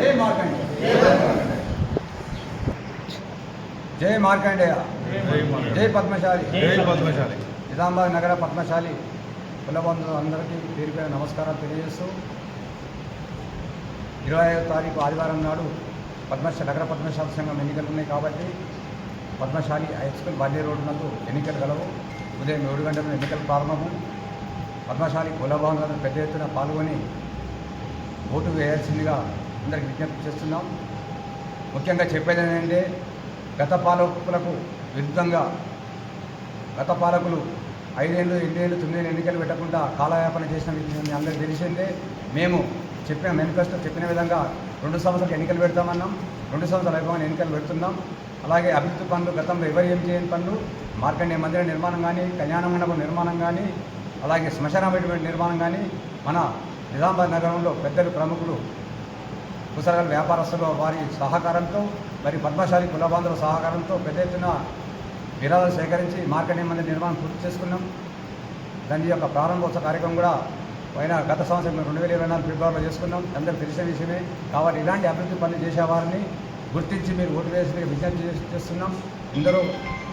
జై మార్కండేయ జై మార్కండేయ. జై పద్మశాలి. జై పద్మశాలి. నిజామాబాద్ నగర పద్మశాలి. కులబంధువులు అందరికీ పేరు పేరు నమస్కారం తెలియజేస్తూ ఇరవై ఐదో తారీఖు ఆదివారం నాడు పద్మశాలి నగర పద్మశాలి సంఘం ఎన్నికలు ఉన్నాయి కాబట్టి పద్మశాలి హై స్కూల్ బాల్య రోడ్డు నందు ఎన్నికలు గలవు. ఉదయం ఏడు గంటల ఎన్నికలు ప్రారంభము. పద్మశాలి కులభవన్లను పెద్ద ఎత్తున పాల్గొని ఓటు వేయాల్సిందిగా అందరికి విజ్ఞప్తి చేస్తున్నాం. ముఖ్యంగా చెప్పేది ఏంటంటే గత పాలకులకు విరుద్ధంగా గత పాలకులు ఐదేళ్ళు ఎనిమిదేళ్ళు తొమ్మిదేళ్ళు ఎన్నికలు పెట్టకుండా కాలయాపన చేసిన విషయం అందరికీ తెలిసిందే మేము చెప్పిన మేనిఫెస్టో చెప్పిన విధంగా రెండు సంవత్సరాలు ఎన్నికలు పెడతామన్నాం. రెండు సంవత్సరాలు అయిపోయిన ఎన్నికలు పెడుతున్నాం. అలాగే అభివృద్ధి పనులు గతంలో ఎవరు ఏం చేయని పనులు మార్కండే మందిర నిర్మాణం కానీ కళ్యాణ మండపం నిర్మాణం కానీ అలాగే శ్మశాన నిర్మాణం కానీ మన నిజామాబాద్ నగరంలో పెద్దలు ప్రముఖులు పుస్తకాల వ్యాపారస్తుల వారి సహకారంతో మరి పద్మశాలి కులబాంధుల సహకారంతో పెద్ద ఎత్తున విరాళాలు సేకరించి మార్కెట్ మంది నిర్మాణం పూర్తి చేసుకున్నాం. దాని యొక్క ప్రారంభోత్సవ కార్యక్రమం కూడా పైన గత సంవత్సరం మేము రెండు వేల ఇరవై నాలుగు ఫిబ్రవరిలో చేసుకున్నాం. అందరికీ తెలిసిన విషయమే. కాబట్టి ఇలాంటి అభివృద్ధి పనులు చేసేవారిని గుర్తించి మీరు ఓటు వేసి విజ్ఞప్తి చేసి- చేస్తున్నాం. అందరూ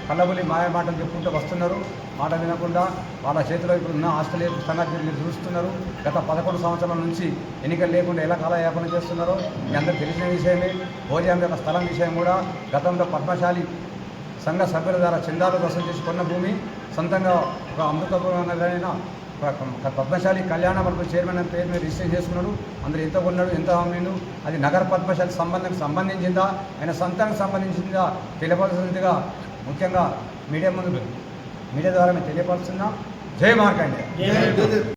కళ్ళబులి మాయ మాటలు చెప్పుకుంటూ వస్తున్నారు. మాట వినకుండా వాళ్ళ చేతిలో ఇప్పుడు ఉన్న ఆస్తులు సంగతి మీరు చూస్తున్నారు. గత పదకొండు సంవత్సరాల నుంచి ఎన్నికలు లేకుండా ఎలా కాలయాపన చేస్తున్నారో మీ అందరికీ తెలిసిన విషయమే. భోజనం యొక్క స్థలం విషయం కూడా గతంలో పద్మశాలి సంఘ సభ్యుల ద్వారా చందాలు వసూలు చేసుకున్న భూమి సొంతంగా ఒక అమృతపూర్వమైన పద్మశాలి కళ్యాణ మండపం చైర్మన్ పేరు మీద రిజిస్టర్ చేసుకున్నాడు. అందరు ఎంత కొన్నాడు ఎంత అమ్మిండు అది నగర పద్మశాలి సంబంధం సంబంధించిందా? ఆయన సొంతానికి సంబంధించిందా? తెలియవలసిందిగా ముఖ్యంగా మీడియా ముందు మీడియా ద్వారా మేము తెలియపరుస్తున్నాం. జై అండి